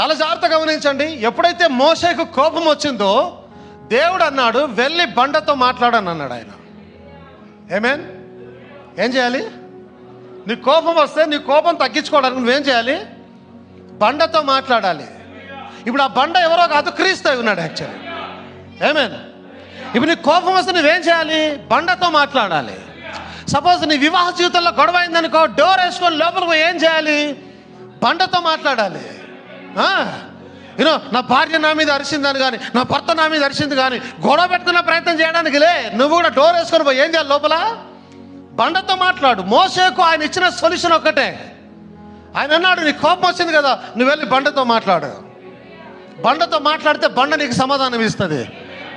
చాలా జాగ్రత్త గమనించండి. ఎప్పుడైతే మోసేకు కోపం వచ్చిందో దేవుడు అన్నాడు వెళ్ళి బండతో మాట్లాడని అన్నాడు ఆయన. ఏమేన్ ఏం చేయాలి? నీ కోపం వస్తే నీ కోపం తగ్గించుకోవడానికి నువ్వేం చేయాలి? బండతో మాట్లాడాలి. ఇప్పుడు ఆ బండ ఎవరో కాదు క్రీస్తు ఉన్నాడు యాక్చువల్లీ. ఏమేన్ ఇప్పుడు నీ కోపం వస్తే నువ్వేం చేయాలి? బండతో మాట్లాడాలి. సపోజ్ నీ వివాహ జీవితంలో గొడవ అయిందనుకో డోర్ వేసుకొని లోపలికి పోయి ఏం చేయాలి? బండతో మాట్లాడాలి. యూనో నా భార్య నా మీద అరిసిందని కానీ నా భర్త నా మీద అరిసింది కానీ గొడవ పెట్టుకున్న ప్రయత్నం చేయడానికి లే. నువ్వు కూడా డోర్ వేసుకొని పోయి ఏం చేయాలి లోపల? బండతో మాట్లాడు. మోసేకు ఆయన ఇచ్చిన సొల్యూషన్ ఒక్కటే. ఆయన అన్నాడు నీ కోపం వచ్చింది కదా నువ్వు వెళ్ళి బండతో మాట్లాడు. బండతో మాట్లాడితే బండ నీకు సమాధానం ఇస్తుంది.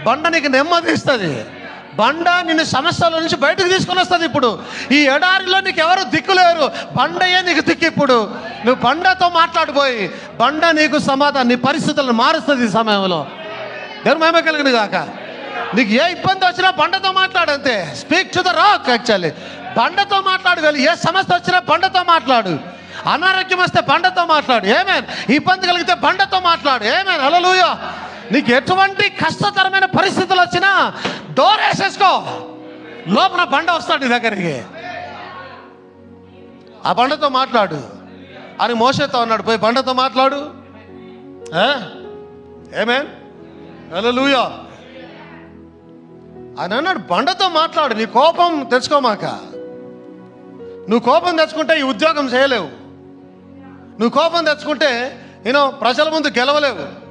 బండ నీకు నెమ్మది ఇస్తుంది. బండ నిన్ను సమస్యల నుంచి బయటకు తీసుకొని వస్తుంది ఇప్పుడు. ఈ ఎడారిలో నీకు ఎవరు దిక్కులేరు బండయే నీకు దిక్కు ఇప్పుడు. నువ్వు బండతో మాట్లాడిపోయి బండ నీకు సమాధానం నీ పరిస్థితులను మారుస్తుంది ఈ సమయంలో. దేవుని మహిమ కలిగిన కాక నీకు ఏ ఇబ్బంది వచ్చినా బండతో మాట్లాడంతే speak to the rock actually బండతో మాట్లాడు వెళ్ళి ఏ సమస్య వచ్చినా బండతో మాట్లాడు. అనారోగ్యం వస్తే బండతో మాట్లాడు. ఏమేన్ ఇబ్బంది కలిగితే బండతో మాట్లాడు. ఏమేన్ హల్లెలూయ నీకు ఎటువంటి కష్టతరమైన పరిస్థితులు వచ్చినా డోర్ వేసేసుకో. లోపల బండ వస్తాడు నీ దగ్గరికి. ఆ బండతో మాట్లాడు. అని మోసేతో అన్నాడు పోయి బండతో మాట్లాడు. ఏమేన్ హల్లెలూయా అని అన్నాడు. బండతో మాట్లాడు. నీ కోపం తెచ్చుకోమాక. నువ్వు కోపం తెచ్చుకుంటే ఈ ఉద్యోగం చేయలేవు. నువ్వు కోపం తెచ్చుకుంటే నేను ప్రజల ముందు గెలవలేవు.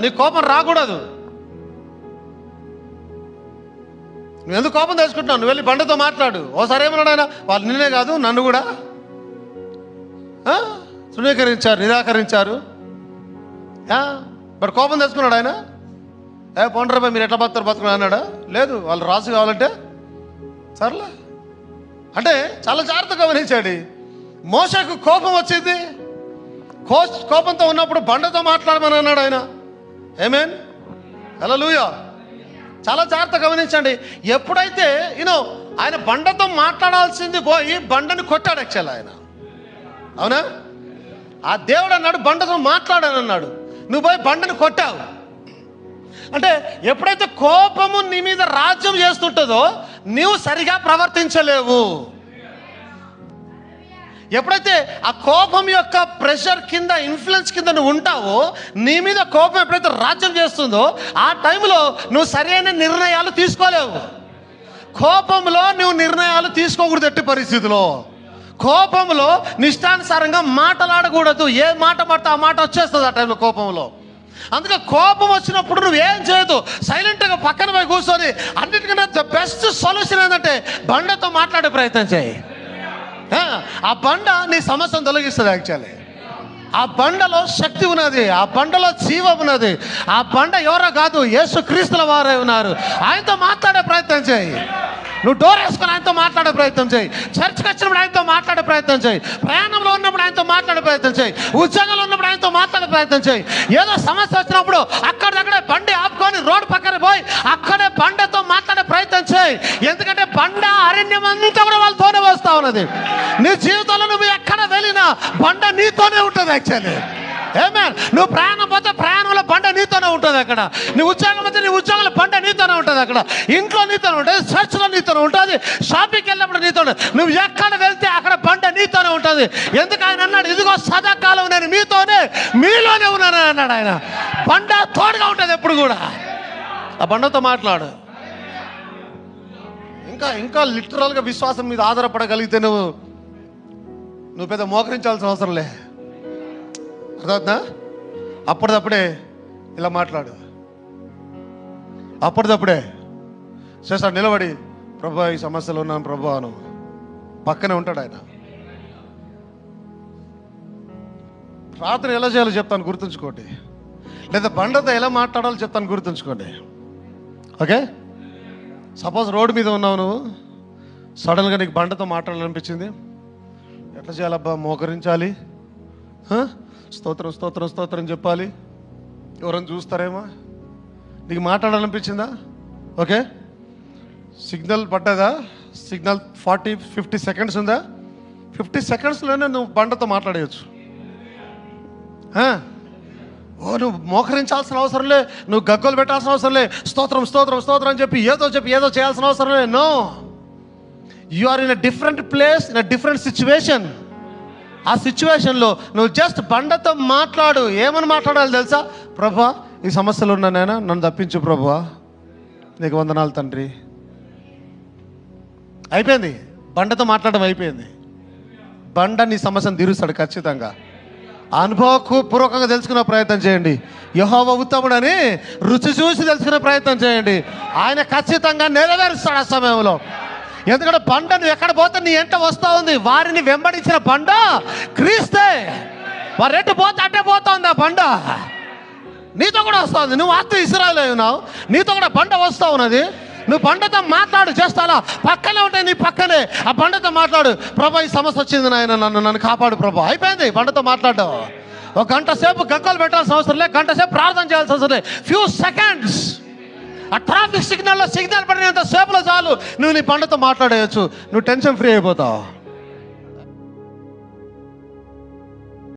నీ కోపం రాకూడదు. నువ్వు ఎందుకు కోపం తెచ్చుకుంటున్నావు? నువ్వు వెళ్ళి బండతో మాట్లాడు. ఓసారి ఏమన్నాడు ఆయన? వాళ్ళు నిన్నే కాదు నన్ను కూడా. తృణీకరించారు నిరాకరించారు. మరి కోపం తెచ్చుకున్నాడు ఆయన? ఏ పోండ్రపై మీరు ఎట్లా బతారు బతుకున్నా అన్నాడా? లేదు వాళ్ళు రాజు కావాలంటే సర్లే. అంటే చాలా జాగ్రత్తగా గమనించాడు. మోసకు కోపం వచ్చింది. కో కోపంతో ఉన్నప్పుడు బండతో మాట్లాడమని అన్నాడు ఆయన. ఏమేన్ హల్లెలూయా చాలా జాగ్రత్త గమనించండి. ఎప్పుడైతే యూనో ఆయన బండతో మాట్లాడాల్సింది పోయి బండని కొట్టాడు యాక్చువల్ ఆయన. అవునా? ఆ దేవుడు అన్నాడు బండతో మాట్లాడాను అన్నాడు నువ్వు పోయి బండను కొట్టావు. అంటే ఎప్పుడైతే కోపము నీ మీద రాజ్యం చేస్తుంటుందో నీవు సరిగా ప్రవర్తించలేవు. ఎప్పుడైతే ఆ కోపం యొక్క ప్రెషర్ కింద ఇన్ఫ్లుయెన్స్ కింద నువ్వు ఉంటావో నీ మీద కోపం ఎప్పుడైతే రాజ్యం చేస్తుందో ఆ టైంలో నువ్వు సరైన నిర్ణయాలు తీసుకోలేవు. కోపంలో నువ్వు నిర్ణయాలు తీసుకోకూడదు ఎట్టి పరిస్థితిలో. కోపంలో నిష్టానుసారంగా మాటలాడకూడదు. ఏ మాట పడితే ఆ మాట వచ్చేస్తుంది ఆ టైంలో కోపంలో. అందుకే కోపం వచ్చినప్పుడు నువ్వు ఏం చేయదు సైలెంట్గా పక్కన పోయి కూర్చొని అన్నిటికన్నా ద బెస్ట్ సొల్యూషన్ ఏంటంటే బండతో మాట్లాడే ప్రయత్నం చేయి. ఆ, ఆ బండ నీ సమస్యను తొలగిస్తుంది యాక్చువల్లీ ఆ బండలో శక్తి ఉన్నది. ఆ బండలో జీవం ఉన్నది. ఆ బండ ఎవరో కాదు యేసు క్రీస్తుల వారే ఉన్నారు. ఆయనతో మాట్లాడే ప్రయత్నం చేయి. నువ్వు డోర్ వేసుకొని ఆయనతో మాట్లాడే ప్రయత్నం చేయి. చర్చ్కి వచ్చినప్పుడు ఆయనతో మాట్లాడే ప్రయత్నం చేయి. ప్రయాణంలో ఉన్నప్పుడు ఆయనతో మాట్లాడే ప్రయత్నం చేయి. ఉద్యోగంలో ఉన్నప్పుడు ఆయనతో మాట్లాడే ప్రయత్నం చేయి. ఏదో సమస్య వచ్చినప్పుడు అక్కడక్కడే బండి ఆపుకొని రోడ్డు పక్కన పోయి అక్కడే బండతో మాట్లాడే ప్రయత్నం చేయి. ఎందుకంటే బండ అరణ్యం అంతా కూడా వాళ్ళతోనే వస్తా ఉన్నది. నీ జీవితంలో నువ్వు ఎక్కడ వెళ్ళినా బండ నీతోనే ఉంటుంది యాక్చువల్లీ ఏమే నువ్వు ప్రయాణం పోతే ప్రాణంలో బండ నీతోనే ఉంటుంది అక్కడ. నీ ఉద్యోగం పోతే నీ ఉద్యోగంలో బండ నీతోనే ఉంటుంది అక్కడ. ఇంట్లో నీతోనే ఉంటుంది చర్చ్లో నీతోనే ఉంటుంది షాపింగ్కి వెళ్ళినప్పుడు నీతో నువ్వు ఎక్కడ వెళ్తే అక్కడ బండ నీతోనే ఉంటుంది. ఎందుకు ఆయన అన్నాడు? ఇదిగో సదాకాలం నేను మీతోనే మీలోనే ఉన్నాను అన్నాడు ఆయన. బండ తోడుగా ఉంటుంది ఎప్పుడు కూడా. ఆ బండతో మాట్లాడు. ఇంకా ఇంకా లిటరల్గా విశ్వాసం మీద ఆధారపడగలిగితే నువ్వు నువ్వు పెద్ద మోకరించాల్సిన అవసరం లే అర్థమవుతుందా అప్పటిదప్పుడే ఇలా మాట్లాడు. అప్పటిదప్పుడే చేస్తాడు నిలబడి ప్రభా ఈ సమస్యలు ఉన్నాను ప్రభా అను. పక్కనే ఉంటాడు ఆయన. ప్రార్థన ఎలా చేయాలో చెప్తాను గుర్తుంచుకోండి. లేదా బండతో ఎలా మాట్లాడాలో చెప్తాను గుర్తుంచుకోండి. ఓకే? సపోజ్ రోడ్డు మీద ఉన్నావు నువ్వు. సడన్గా నీకు బండతో మాట్లాడాలనిపించింది. ఎట్లా చేయాలబ్బా? మోకరించాలి. స్తోత్రం స్తోత్రం స్తోత్రం చెప్పాలి. ఎవరైనా చూస్తారేమో? నీకు మాట్లాడాలనిపించిందా? ఓకే? సిగ్నల్ పడ్డదా? సిగ్నల్ ఫార్టీ ఫిఫ్టీ సెకండ్స్ ఉందా? ఫిఫ్టీ సెకండ్స్లోనే నువ్వు బండతో మాట్లాడేయచ్చు. ఓ నువ్వు మోకరించాల్సిన అవసరం లే. నువ్వు గగ్గోలు పెట్టాల్సిన అవసరం లే. స్తోత్రం స్తోత్రం స్తోత్రం అని చెప్పి ఏదో చెప్పి ఏదో చేయాల్సిన అవసరం లే. No you are in a different place in a different situation ఆ సిచ్యువేషన్లో నువ్వు జస్ట్ బండతో మాట్లాడు. ఏమని మాట్లాడాలి తెలుసా? ప్రభా ఈ సమస్యలు ఉన్నా నేను నన్ను తప్పించు ప్రభా. నీకు వందనాలు తండ్రి. అయిపోయింది. బండతో మాట్లాడడం అయిపోయింది. బండ నీ సమస్యను తీరుస్తాడు ఖచ్చితంగా. అనుభవపూర్వకంగా తెలుసుకునే ప్రయత్నం చేయండి. యహోవ ఉత్తముడని రుచి చూసి తెలుసుకునే ప్రయత్నం చేయండి. ఆయన ఖచ్చితంగా నెరవేరుస్తాడు ఆ సమయంలో. ఎందుకంటే బండ నువ్వు ఎక్కడ పోతే నీ ఎంట వస్తూ ఉంది. వారిని వెంబడించిన బండ క్రీస్తే. వారు ఎటు పోతే అట్టే పోతుంది ఆ బండ. నీతో కూడా వస్తుంది నువ్వు ఆత్మ ఇస్రాయల్ అయి ఉన్నావు. నీతో కూడా బండ వస్తూ ఉన్నది. నువ్వు బండతో మాట్లాడు జస్ట్ అలా. పక్కనే ఉంటాయి నీ పక్కనే. ఆ బండతో మాట్లాడు. ప్రభా ఈ సమస్య వచ్చింది నాయన నన్ను నన్ను కాపాడు ప్రభా. అయిపోయింది బండతో మాట్లాడడం. ఒక గంట సేపు గగ్గలు పెట్టాల్సిన అవసరం లేదు. గంట సేపు ప్రార్థన చేయాల్సిన అవసరం లేదు. ఫ్యూ సెకండ్స్ ఆ ట్రాఫిక్ సిగ్నల్లో సిగ్నల్ పడినంత సేపులో చాలు. నువ్వు నీ పండుతో మాట్లాడేయచ్చు. నువ్వు టెన్షన్ ఫ్రీ అయిపోతావు.